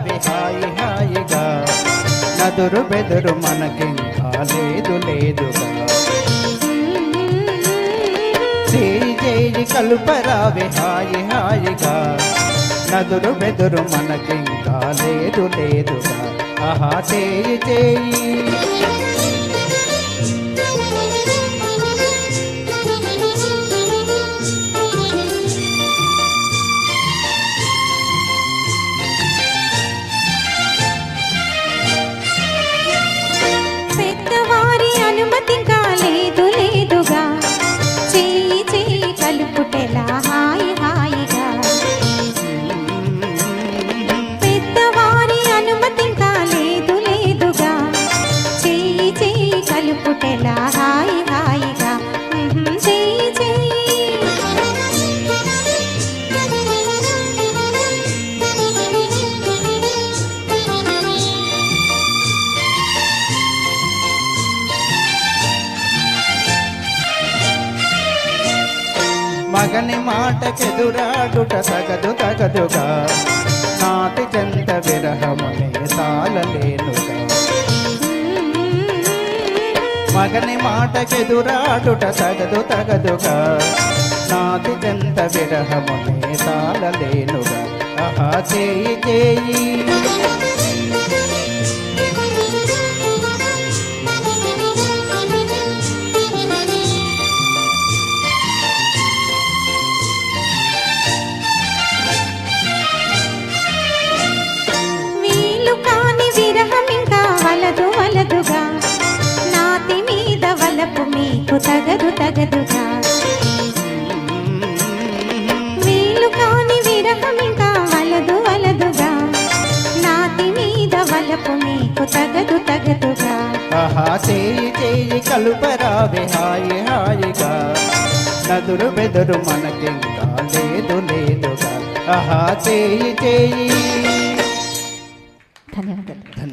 అది హాయి హాయిగా. నదురు బెదురు మనకి లేదు లేదుగా. శ్రీజేజి కలుపరావి హాయి హాయిగా. నదురు బెదురు మనకి లేదు లేదుగా. ఆహా చేయి చేయి పెద్దవారి లేదు లేదుగా. చేయి చేయి కలుపుటెలా తగని మాటకెదురాడుట తగదు తగదుగా. నాటి చెంత విరహమునే తాళలేనుగా మగని మాటకెదురాడుట తగదు తగదుగా. నాటి చెంత విరహమునే తాళలేనుగా ఆహా చేయి చేయి. తగదుగా ఆహా చేయి చేయి కలుపరావి హాయి హాయిగా. నదురు బెదురు మనకింకా లేదు లేదుగా. ఆహా చేయి చేయి. ధన్యవాదాలు.